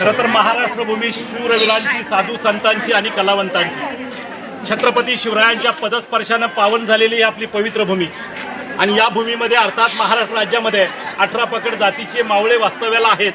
खरं तर महाराष्ट्र भूमी शूरवीरांची साधू संतांची आणि कलावंतांची. छत्रपती शिवरायांच्या पदस्पर्शानं पावन झालेली ही आपली पवित्र भूमी. आणि या भूमीमध्ये अर्थात महाराष्ट्र राज्यामध्ये अठरा पकड जातीचे मावळे वास्तव्याला आहेत.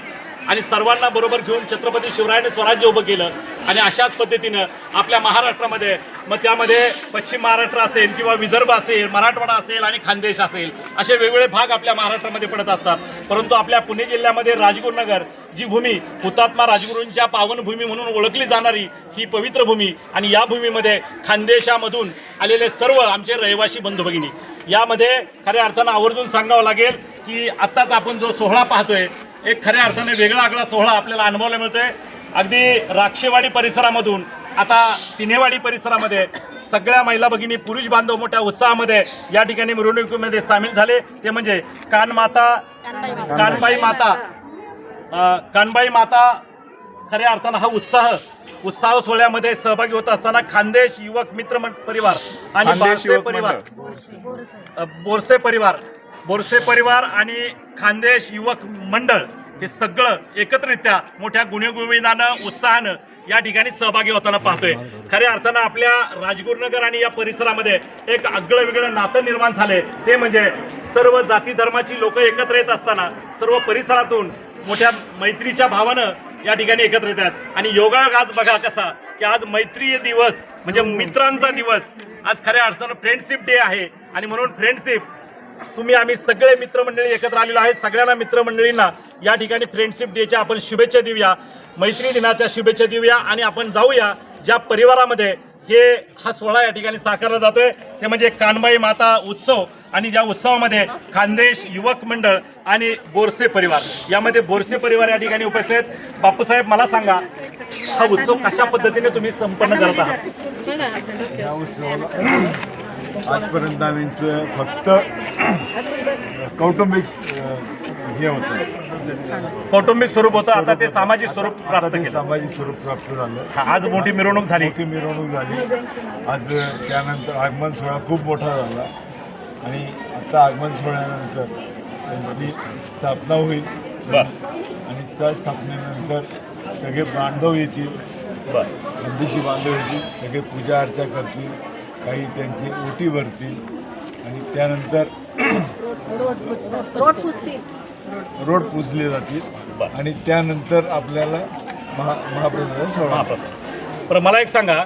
आणि सर्वांना बरोबर घेऊन छत्रपती शिवरायाने स्वराज्य उभं केलं. आणि अशाच पद्धतीनं आपल्या महाराष्ट्रामध्ये मग त्यामध्ये पश्चिम महाराष्ट्र असेल किंवा विदर्भ असेल मराठवाडा असेल आणि खानदेश असेल असे वेगवेगळे भाग आपल्या महाराष्ट्रामध्ये पडत असतात. परंतु आपल्या पुणे जिल्ह्यामध्ये राजगुरुनगर जी भूमी हुतात्मा राजगुरूंच्या पावनभूमी म्हणून ओळखली जाणारी ही पवित्र भूमी आणि या भूमीमध्ये खानदेशामधून आलेले सर्व आमचे रहिवासी बंधू भगिनी यामध्ये खऱ्या अर्थानं आवर्जून सांगावं लागेल की आत्ताच आपण जो सोहळा पाहतोय एक खऱ्या अर्थाने वेगळा आगळा सोहळा आपल्याला अनुभवायला मिळतोय. अगदी राक्षेवाडी परिसरामधून आता तिन्हेवाडी परिसरामध्ये सगळ्या महिला भगिनी पुरुष बांधव मोठ्या उत्साहामध्ये या ठिकाणी मिरवणुकीमध्ये सामील झाले. ते म्हणजे कानमाता कानबाई माता. कानबाई माता खऱ्या अर्थानं हा उत्साह उत्साह सोहळ्यामध्ये सहभागी होत असताना खानदेश युवक मित्र परिवार आणि बारसे परिवार. बोरसे परिवार. बोरसे परिवार आणि खानदेश युवक मंडळ. हे सगळं एकत्रित्या मोठ्या गुन्हेगुविनानं उत्साहानं या ठिकाणी सहभागी होताना पाहतोय. खऱ्या अर्थानं आपल्या राजगुरुनगर आणि या परिसरामध्ये एक आगळं वेगळं नातं निर्माण झाले ते म्हणजे सर्व जाती धर्माची लोक एकत्र येत असताना सर्व परिसरातून मोठ्या मैत्रीच्या भावानं या ठिकाणी एकत्र येतात. आणि योगायोग आज बघा कसा की आज मैत्री दिवस म्हणजे मित्रांचा दिवस. आज खऱ्या अर्थानं फ्रेंडशिप डे आहे. आणि म्हणून फ्रेंडशिप तुम्ही आम्ही सगळे मित्रमंडळी एकत्र आलेलो आहे. सगळ्यांना मित्रमंडळींना या ठिकाणी फ्रेंडशिप डेच्या आपण शुभेच्छा देऊया. मैत्री दिनाच्या शुभेच्छा देऊया आणि आपण जाऊया ज्या परिवारामध्ये हे हा सोहळा या ठिकाणी साकारला जातोय. ते म्हणजे कानबाई माता उत्सव आणि या उत्सवामध्ये खानदेश युवक मंडळ आणि बोरसे परिवार. यामध्ये बोरसे परिवार या ठिकाणी उपस्थित आहेत. बापूसाहेब मला सांगा हा उत्सव कशा पद्धतीने तुम्ही संपन्न करत आहात? आजपर्यंत आम्हीचं फक्त कौटुंबिक हे होतं. कौटुंबिक स्वरूप होतं. आता ते सामाजिक स्वरूप प्राप्त केलं. सामाजिक स्वरूप प्राप्त झालं. आज मोठी मिरवणूक झाली. मोठी मिरवणूक झाली. आज त्यानंतर आगमन सोहळा खूप मोठा झाला. आणि आता आगमन सोहळ्यानंतर त्यांची स्थापना होईल. आणि त्या स्थापनेनंतर सगळे बांधव येतील. बर. बांधव येतील. सगळे पूजा अर्चा करतील. काही त्यांची ओटी भरतील. आणि त्यानंतर रोड पुसतील. रोड पुजले जातील. बरं. आणि त्यानंतर आपल्याला महा महाप्रसाद सोहळा. महाप्रसाद. बरं मला एक सांगा.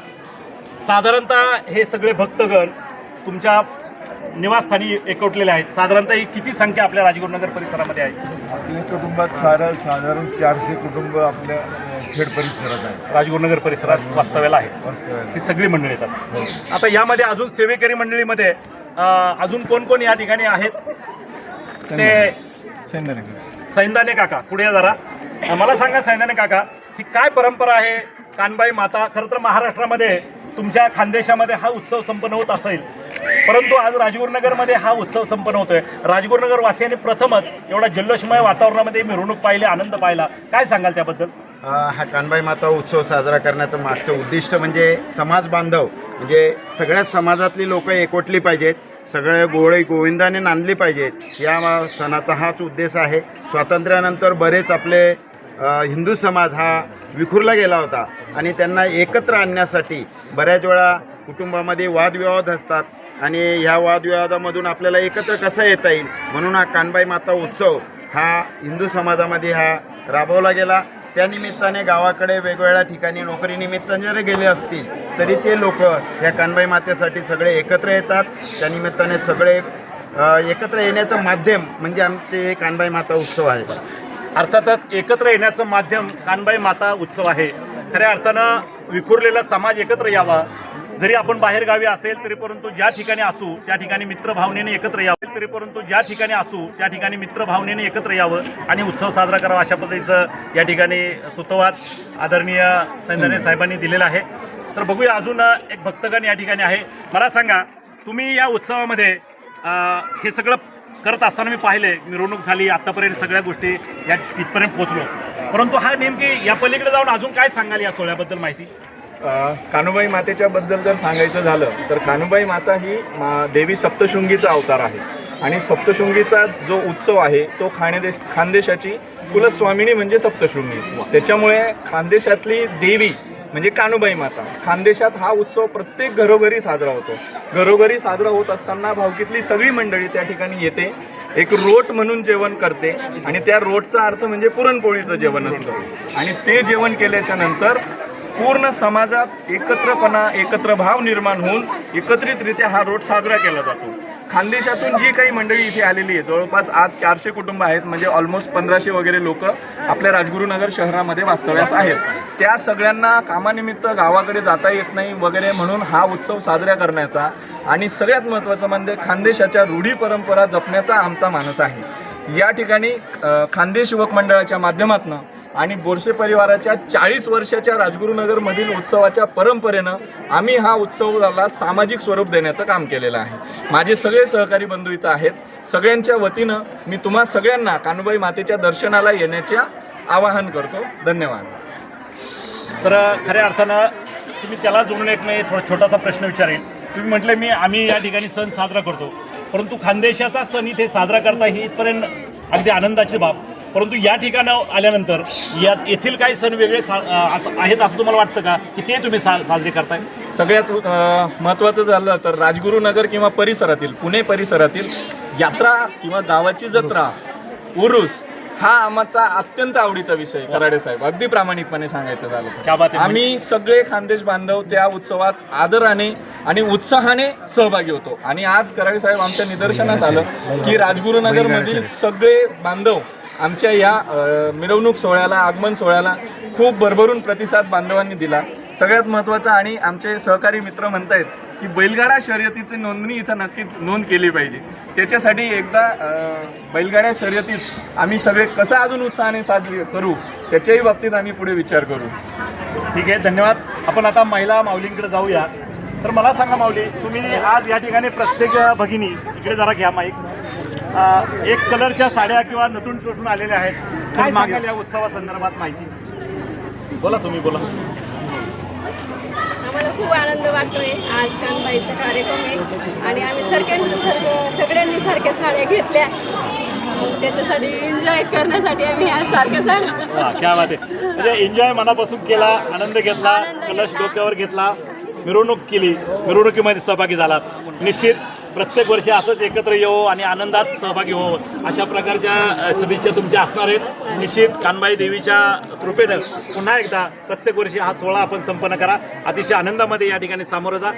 साधारणतः हे सगळे भक्तगण तुमच्या निवासस्थानी एकवटलेले आहेत. साधारणतः ही किती संख्या आपल्या राजगुरुनगर परिसरामध्ये आहे? आपल्या कुटुंबात सारा साधारण चारशे कुटुंब आपल्या अ, खेड परिसरात आहेत. राजगुरुनगर परिसरात वास्तव्याला आहे. वास्तव्याला ही सगळी मंडळी येतात. आता यामध्ये अजून सेवेकरी मंडळीमध्ये अजून कोण कोण या ठिकाणी आहेत? ते सैंदाने काका पुढे जरा. मला सांगा सैंदाने काका ही काय परंपरा आहे कानबाई माता? खरं तर महाराष्ट्रामध्ये तुमच्या खानदेशामध्ये हा उत्सव संपन्न होत असेल. परंतु आज राजगुरुनगरमध्ये हा उत्सव संपन्न होतोय. राजगुरुनगर वासियांनी प्रथमच एवढा जल्लोषमय वातावरणामध्ये मिरवणूक पाहिली आनंद पाहिला. काय सांगाल त्याबद्दल? हा कानबाई माता उत्सव साजरा करण्याचं मागचं उद्दिष्ट म्हणजे समाज बांधव म्हणजे सगळ्या समाजातली लोकं एकवटली पाहिजेत सगळे गोळे गोविंदाने नांदली पाहिजेत. या सणाचा हाच उद्देश आहे. स्वातंत्र्यानंतर बरेच आपले हिंदू समाज हा विखुरला गेला होता आणि त्यांना एकत्र आणण्यासाठी बऱ्याच वेळा कुटुंबामध्ये वादविवाद असतात आणि ह्या वादविवादामधून आपल्याला एकत्र कसं येता येईल? म्हणून हा कानबाई माता उत्सव हा हिंदू समाजामध्ये हा राबवला गेला. त्यानिमित्ताने गावाकडे वेगवेगळ्या ठिकाणी नोकरीनिमित्त जरी गेले असतील तरी ते लोक ह्या कानबाई मातेसाठी सगळे एकत्र येतात. त्यानिमित्ताने सगळे एकत्र येण्याचं माध्यम म्हणजे आमचे हे कानबाई माता उत्सव आहे. अर्थातच एकत्र येण्याचं माध्यम कानबाई माता उत्सव आहे. खऱ्या अर्थानं विखुरलेला समाज एकत्र यावा जरी आपण बाहेर गावी असेल तरी परंतु ज्या ठिकाणी असू त्या ठिकाणी मित्रभावनेने एकत्र यावं. तरी परंतु ज्या ठिकाणी असू त्या ठिकाणी मित्रभावनेने एकत्र यावं आणि उत्सव साजरा करावा अशा पद्धतीचं या ठिकाणी सुतोवाद आदरणीय सैंदने साहेबांनी दिलेला आहे. तर बघूया अजून एक भक्तगण या ठिकाणी आहे. मला सांगा तुम्ही या उत्सवामध्ये हे सगळं करत असताना मी पाहिले मिरवणूक झाली आतापर्यंत सगळ्या गोष्टी या इथपर्यंत पोहोचलो. परंतु हा नेमके या पलीकडे जाऊन अजून काय सांगाल या सोहळ्याबद्दल माहिती? कानुबाई मातेच्या बद्दल जर सांगायचं झालं तर कानुबाई माता ही मा- देवी सप्तशृंगीचा अवतार आहे. आणि सप्तशृंगीचा जो उत्सव आहे तो खाणेदेश खानदेशाची कुलस्वामिनी म्हणजे सप्तशृंगी. त्याच्यामुळे खानदेशातली देवी म्हणजे कानुबाई माता. खानदेशात हा उत्सव प्रत्येक घरोघरी साजरा होतो. घरोघरी साजरा होत असताना भावकीतली सगळी मंडळी त्या ठिकाणी येते. एक रोट म्हणून जेवण करते आणि त्या रोटचा अर्थ म्हणजे पुरणपोळीचं जेवण असतं. आणि ते जेवण केल्याच्यानंतर पूर्ण समाजात एकत्रपणा एकत्र भाव निर्माण होऊन एकत्रितरित्या हा रोड साजरा केला जातो. खानदेशातून जी काही मंडळी इथे आलेली आहे जवळपास आज चारशे कुटुंब आहेत म्हणजे ऑलमोस्ट पंधराशे वगैरे लोक आपल्या राजगुरुनगर शहरामध्ये वास्तव्यास आहेत. त्या सगळ्यांना कामानिमित्त गावाकडे जाता येत नाही वगैरे म्हणून हा उत्सव साजरा करण्याचा आणि सगळ्यात महत्त्वाचं म्हणजे खानदेशाच्या रूढी परंपरा जपण्याचा आमचा मानस आहे. या ठिकाणी खानदेश युवक मंडळाच्या माध्यमातून आणि बोरसे परिवाराच्या चाळीस वर्षाच्या राजगुरुनगरमधील उत्सवाच्या परंपरेनं आम्ही हा उत्सवाला सामाजिक स्वरूप देण्याचं काम केलेलं आहे. माझे सगळे सहकारी बंधू इथं आहेत. सगळ्यांच्या वतीनं मी तुम्हा सगळ्यांना कानुबाई मातेच्या दर्शनाला येण्याच्या आवाहन करतो. धन्यवाद. तर खऱ्या अर्थानं तुम्ही त्याला जुळून एक नाही थोडा छोटासा प्रश्न विचारेन तुम्ही म्हटलं मी आम्ही या ठिकाणी सण साजरा करतो. परंतु खानदेशाचा सण इथे साजरा करता ही इथपर्यंत अगदी आनंदाची बाब. परंतु या ठिकाणं आल्यानंतर या येथील काही सण वेगळे सा असं आहेत असं तुम्हाला वाटतं का? की ते तुम्ही सा साजरे करताय? सगळ्यात महत्त्वाचं झालं तर राजगुरुनगर किंवा परिसरातील पुणे परिसरातील यात्रा किंवा गावाची जत्रा उरुस हा आमचा अत्यंत आवडीचा विषय कराडे साहेब. अगदी प्रामाणिकपणे सांगायचं झालं आहे. आम्ही सगळे खानदेश बांधव त्या उत्सवात आदराने आणि उत्साहाने सहभागी होतो. आणि आज कराडे साहेब आमच्या निदर्शनास आलं की राजगुरुनगर मधील सगळे बांधव आमच्या या मिरवणूक सोहळ्याला आगमन सोहळ्याला खूप भरभरून प्रतिसाद बांधवांनी दिला. सगळ्यात महत्त्वाचा आणि आमचे सहकारी मित्र म्हणत आहेत की बैलगाडा शर्यतीची नोंदणी इथं नक्कीच नोंद केली पाहिजे. त्याच्यासाठी एकदा बैलगाड्या शर्यतीत आम्ही सगळे कसं अजून उत्साहाने साजरी करू त्याच्याही बाबतीत आम्ही पुढे विचार करू. ठीक आहे धन्यवाद. आपण आता महिला माऊलींकडे जाऊया. तर मला सांगा माऊली तुम्ही आज या ठिकाणी प्रत्येक भगिनी इकडे जरा घ्या माईक एक कलरच्या साड्या किंवा नटून टुटून आलेल्या आहेत. काय सांगाल? या उत्सवासंदर्भात माहिती. बोला तुम्ही बोला. आम्हाला खूप आनंद वाटतोय आज कानबाईचा कार्यक्रम आहे. आणि आम्ही सारख्यांनी सारखं सगळ्यांनी सारख्या साड्या घेतल्या. त्याच्यासाठी एन्जॉय करण्यासाठी आम्ही आज सारख्या साड्या वा, क्या बात आहे. म्हणजे एन्जॉय मनापासून केला आनंद घेतला कलश. डोक्यावर घेतला मिरवणूक केली मिरवणुकीमध्ये सहभागी झालात. निश्चित प्रत्येक वर्षी असंच एकत्र येऊ आणि आनंदात सहभागी हो अशा प्रकारच्या सदिच्छा तुमच्या असणार आहेत. निश्चित कानबाई देवीच्या कृपेनं पुन्हा एकदा प्रत्येक वर्षी हा सोहळा आपण संपन्न करा. अतिशय आनंदामध्ये या ठिकाणी सामोरं जा.